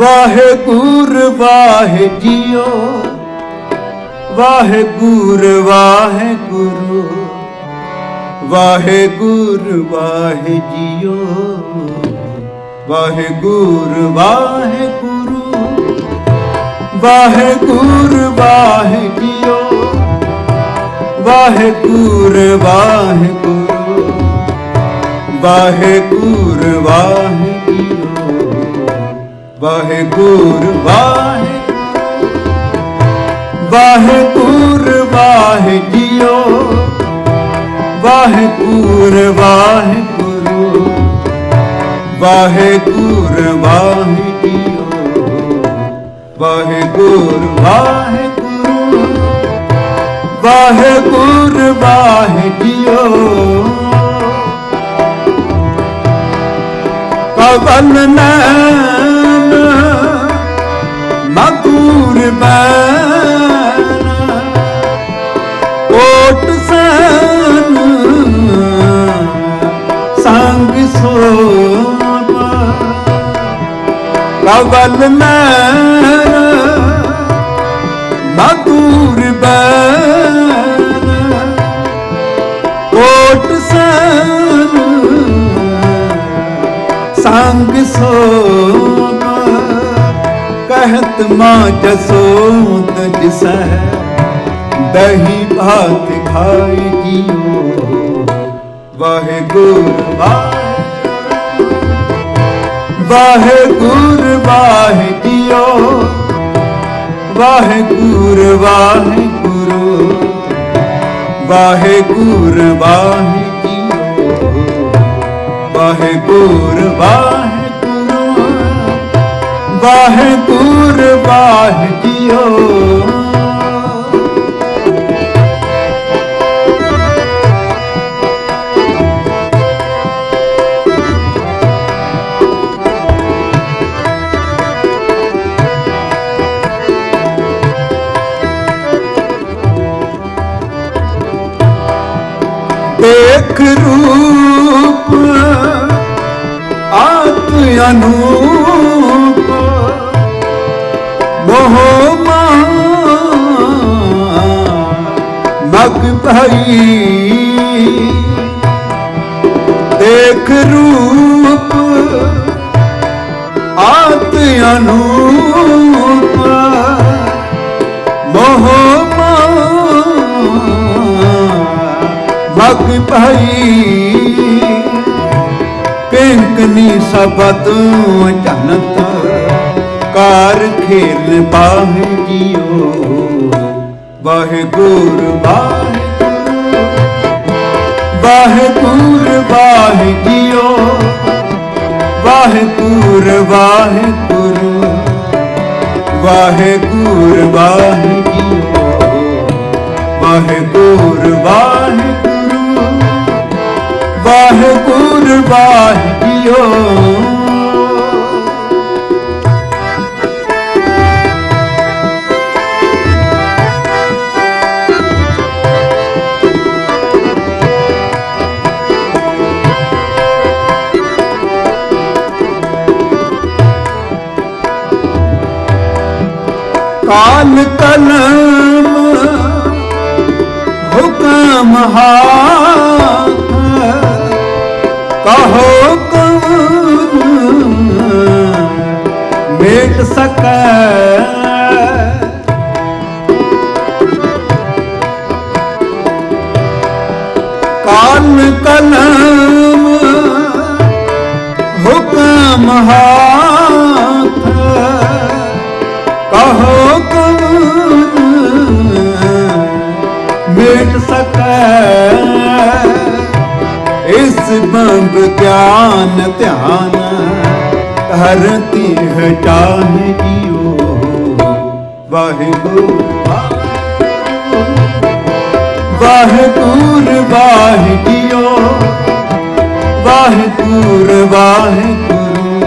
ਵਾਹਿਗੁਰੂ ਵਾਹਿ ਜੀਓ ਵਾਹਿਗੁਰੂ ਵਾਹਿਗੁਰੂ। ਵਾਹਿਗੁਰੂ ਵਾਹਿ ਜੀਓ ਵਾਹਿਗੁਰੂ ਵਾਹਿਗੁਰੂ। ਵਾਹਿਗੁਰੂ ਵਾਹਿ ਜੀਓ ਵਾਹਿਗੁਰੂ ਵਾਹਿਗੁਰੂ। ਵਾਹਿਗੁਰੂ, ਵਾਹਿ ਵਾਹਿਗੁਰੂ ਵਾਹਿ ਵਾਹਿਗੁਰੂ ਵਾਹਿ ਵਾਹਿਗੁਰੂ ਵਾਹਿਗੁਰੂ ਵਾਹਿਗੁਰੂ ਵਾਹਿ ਵਾਹਿਗੁਰੂ ਵਾਹਿਗੁਰੂ ਵਾਹਿਗੁਰੂ। ਵਾਹਿ ਕਵਲ ਨੈਣ ਮਧੁਰ ਬੈਨ ਓਟ ਸਨ ਸੰਗ ਸੋਭਾ। ਕਵਲ ਨੈਣ ਮਧੁਰ ਬੈਨ ਓਟ ਸਨ ਸੰਗ ਸੋਭਾ ਕਹਿਤ ਮਾਂ ਜਸੋਦ ਜਿਸੈ ਦਹੀ ਭਾਤ ਖਾਈ ਜੀਓ। ਵਾਹਿਗੁਰੂ ਵਾਹਿਗੁਰੂ ਵਾਹਿ ਜੀਓ। ਵਾਹਿਗੁਰੂ ਵਾਹਿਗੁਰੂ ਵਾਹਿਗੁਰੂ ਵਾਹਿ ਜੀਓ। ਵਾਹਿਗੁਰੂ ਵਾਹਿਗੁਰੂ ਵਾਹਿਗੁਰੂ ਵਾਹਿ ਜੀਓ ਦੇਖ ਰੂਪ ਆਤ ਅਨੂਪ ਮੋਹ ਮਗ ਭਈ ਦੇਖ ਰੂਪ ਆਤ ਅਨੂਪ ਮੋਹ ਮਗ ਭਈ ਪਿੰਕਨੀ ਸਬਦ ਜਨਤ ਕਾਰ ਖੇਲ ਬਾਹ ਜੀਓ ਵਾਹਿਗੁਰੂ। ਵਾਹਿਗੁਰੂ ਵਾਹਿਗੁਰੂ। ਵਾਹਿ ਜੀਓ ਵਾਹਿਗੁਰੂ ਵਾਹਿਗੁਰੂ। ਵਾਹਿਗੁਰੂ ਵਾਹਿ ਜੀਓ ਵਾਹਿਗੁਰੂ। ਵਾਹਿਗੁਰੂ ਵਾਹਿਗੁਰੂ। ਵਾਹਿ ਜੀਓ ਕਾਲ ਕਲਮ ਹੁਕਮ ਹਾਥ ਕਹੋ ਕਉਨ ਮੇਟ ਸਕੈ। ਕਾਲ ਕਲਮ ਹੁਕਮ ਹਾ ਬੰਬ ਗਿਆਨ ਧਿਆਨ ਧਰਤੀ ਹਟਾਹਿ ਜੀਓ। ਵਾਹਿਗੁਰੂ ਵਾਹਿਗੁਰੂ, ਵਾਹਿ ਵਾਹਿਗੁਰੂ ਵਾਹਿਗੁਰੂ।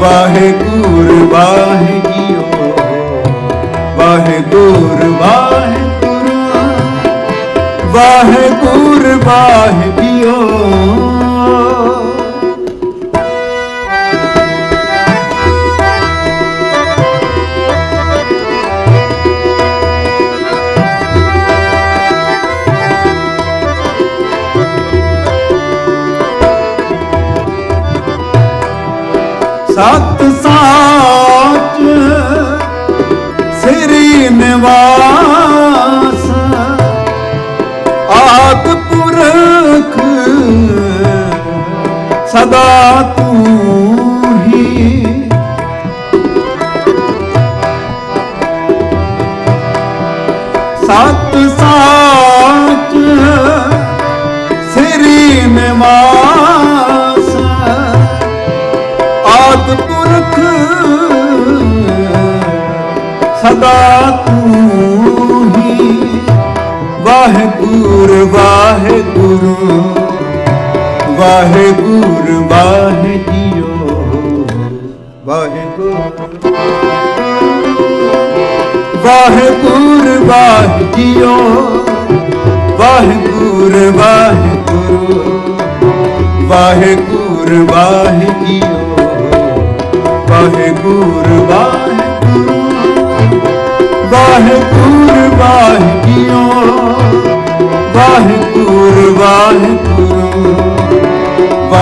ਵਾਹਿਗੁਰੂ, ਵਾਹਿ ਜੀਓ। ਵਾਹਿਗੁਰੂ ਵਾਹਿਗੁਰੂ ਵਾਹਿਗੁਰੂ ਸਤ ਸਾਚ ਸ੍ਰੀ ਨਿਵਾਸ। ਆਦ ਪੁਰਖ ਸਦਾ ਤੂੰ ਵਾਹਿਗੁਰੂ ਵਾਹਿਜੀਓ ਵਾਹਿਗੁਰੂ। ਵਾਹਿਗੁਰੂ ਵਾਹਿਜੀਓ ਵਾਹਿਗੁਰੂ ਵਾਹਿਗੁਰੂ। ਵਾਹਿਗੁਰੂ ਵਾਹਿਜੀਓ ਵਾਹਿਗੁਰੂ ਵਾਹਿਗੁਰੂ। ਵਾਹਿਗੁਰੂ ਵਾਹਿਜੀਓ ਵਾਹਿਗੁਰੂ ਵਾਹਿਗੁਰੂ।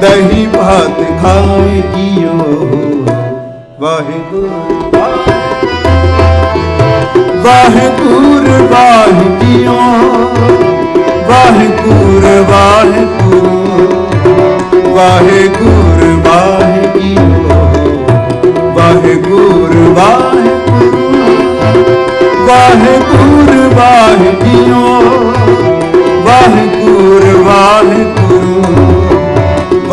ਦਹੀਂ ਭਾਤ ਖਾਏ ਜੀਓ। ਵਾਹਿਗੁਰੂ ਵਾਹਿਗੁਰੂ ਵਾਹਿਜੀਓ ਵਾਹਿਗੁਰੂ ਵਾਹਿਗੁਰੂ ਵਾਹਿਗੁਰੂ ਵਾਹਿਜੀਓ ਵਾਹਿਗੁਰੂ ਵਾਹਿਗੁਰੂ ਵਾਹਿਗੁਰੂ ਵਾਹਿਗੁਰੂ